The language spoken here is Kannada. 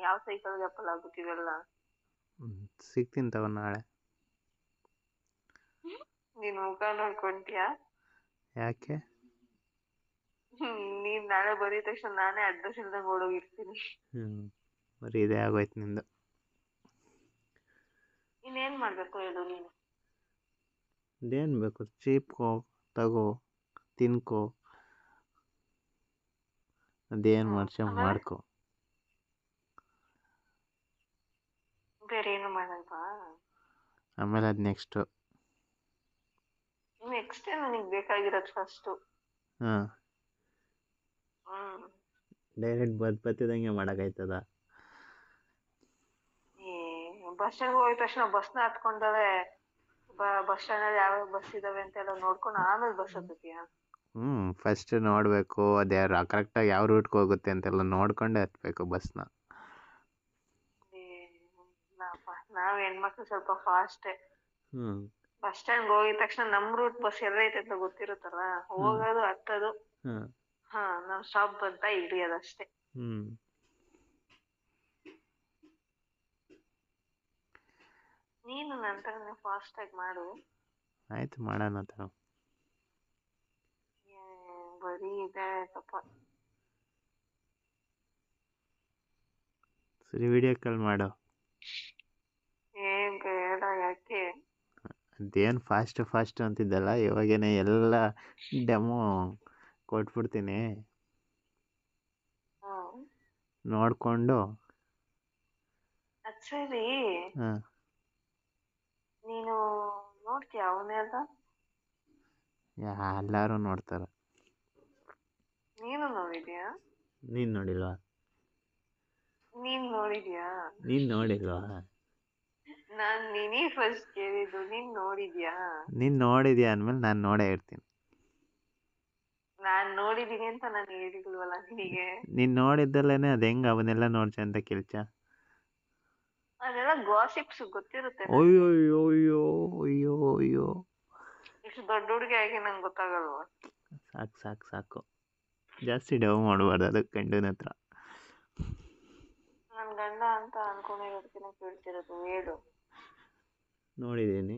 ಯಾವ ಸೈಕಲ್ಗೆ ಅಪ್ಪಲ್ ಆಗ್ಬಿಟ್ಟಿವೆಲ್ಲ ಹ್ಮ್, ಸಿಗ್ತೀನಿ ತಗೋ ನಾಳೆ. ನೀನ್ ಮುಖ ನೋಡ್ಕೊಂತೀಯಾ? ಯಾಕೆ? ಹ್ಮ್, ನೀನ್ ನಾಳೆ ಬರೀ ತಕ್ಷಣ ನಾನೇ ಅಡ್ರೆಸ್ ಇಲ್ದಂಗ್ ಓಡೋಗಿರ್ತೀನಿ. ಹ್ಞೂ ಬರೀ ಇದೇ ಆಗೋಯ್ತು ನಿಂದು. ಇನ್ನೇನ್ ಮಾಡ್ಬೇಕು ಹೇಳು ನೀನು? ಇದೇನ್ ಬೇಕು? ಚೀಪ್ಕೋ ತಗೋ ತಿನ್ಕೋ. ಅದೇನು ಮಾಡ್ಸ ಮಾಡ್ಕೊ. ಬೇರೆ ಏನು ಮಾಡಲ್ವಾ? ಆಮೇಲೆ ಅದು ನೆಕ್ಸ್ಟು ನೆಕ್ಸ್ಟ್ ನನಗೆ ಬೇಕಾಗಿರೋದು ಫಸ್ಟು ಹಾಂ. ಡೈರೆಕ್ಟ್ ಬದ್ ಬತ್ತಿದಂಗೆ ಮಾಡೋಕ್ಕಾಯ್ತದ? ಬಸ್ ಸ್ಟ್ಯಾಂಡ್ ಹೋಗಿದ ತಕ್ಷಣ ಬಸ್ನ ಹತ್ಕೊಂಡರೆ ಬಸ್ ಸ್ಟ್ಯಾಂಡ್ ಅಲ್ಲಿ ಯಾವ ಬಸ್ ಇದಾವೆ ಅಂತೆಲ್ಲ ನೋಡ್ಕೊಂಡು ಆಮೇಲೆ ಬಸ್ ಹತ್ತತೀಯ ಹ್ಞೂ ಫಸ್ಟ್ ನೋಡಬೇಕು ಅದು ಯಾರು ಕರೆಕ್ಟಾಗಿ ಯಾವ ರೂಟ್ಗೆ ಹೋಗುತ್ತೆ ಅಂತೆಲ್ಲ ನೋಡ್ಕೊಂಡೇ ಹತ್ಬೇಕು ಬಸ್ನ ನಾವ್ ಹೆಣ್ಮಕ್ಳು ಸ್ವಲ್ಪ ಫಾಸ್ಟ್ ಬಸ್ ಸ್ಟ್ಯಾಂಡ್ ಹೋಗಿದ ತಕ್ಷಣ ನಮ್ ರೂಟ್ ಬಸ್ ಎಲ್ಲೈತೆ ಅಂತ ಗೊತ್ತಿರುತ್ತಲ್ಲ ಹೋಗೋದು ಹತ್ತೋದು. ಹ ನಮ್ ಸ್ಟಾಪ್ ಬಂತ ಹಿಡಿಯೋದಷ್ಟೇ ಹ್ಮ್. ನೀನು ನಂತರ ಫಾಸ್ಟ್ ಆಗಿ ಮಾಡು. ಆಯ್ತು ಮಾಡೋಣ ಏ, ಬರೀ ಇದೆ ತಪ್ಪ ಸರಿ ವಿಡಿಯೋ ಕಾಲ್ ಮಾಡು. ಅದೇನು ಫಾಸ್ಟ್ ಫಾಸ್ಟ್ ಅಂತಿದ್ದಲ್ಲ ಇವಾಗೇನೆ ಎಲ್ಲ ಡೆಮೋ ಕೊಟ್ಬಿಡ್ತೀನಿ. ನೋಡ್ಕೊಂಡು. ಸರಿ. ನೀನು ನೋಡ್ತೀಯ ಅವನ್ನೆಲ್ಲ ಎಲ್ಲಾರು ನೋಡ್ತಾರ. ನೀನು ನೋಡಿದ್ಯಾ? ನೀನ್ ನೋಡಿಲ್ವಾ? ನೀನ್ ನೋಡಿದ್ಯಾ? ನೀನ್ ನೋಡಿಲ್ವಾ? ನಾನ್ ನೀನೇ ಫಸ್ಟ್ ಕೇಳಿದ್ದು ನೀನ್ ನೋಡಿದ್ಯಾ? ನೀನು ನೋಡಿದ್ಯಾ ಅಂದ್ಮೇಲೆ ನಾನು ನೋಡೇ ಇರ್ತೀನಿ. ನಾನು ನೋಡಿದೀನಿ ಅಂತ ನಾನು ಹೇಳಿಲ್ವಲ್ಲ ನಿನಗೆ? ನೀನು ನೋಡಿದ್ದಲ್ಲೇ ಅದು ಹೆಂಗೆ ಅವನ್ನೆಲ್ಲ ಅಂತ ಕೇಳ್ಚ? ಅದೆಲ್ಲ ಗಾಸಿಪ್ಸ್ ಗೊತ್ತಿರುತ್ತೆ ನಂಗೆ. ಅಯ್ಯೋ ಅಯ್ಯೋ ಅಯ್ಯೋ ಅಯ್ಯೋ ಅಯ್ಯೋ. ಇಷ್ಟು ದೊಡ್ಡ ಹುಡುಗಿ ಆಗಿ ನಂಗೆ ಗೊತ್ತಾಗಲ್ವಾ? ಸಾಕು ಸಾಕು ಸಾಕು. ಜಾಸ್ತಿ ಡವ್ ಮಾಡಬಾರ್ದು ಅದು ಗಂಡನ ಹತ್ರ. ನನ್ ಗಂಡ ಅಂತ ಅನ್ಕೊಂಡಿರೋದಕ್ಕಿಂತ ಕೇಳ್ತಿರೋದು ಹೇಳು. ನೋಡಿದ್ದೀನಿ.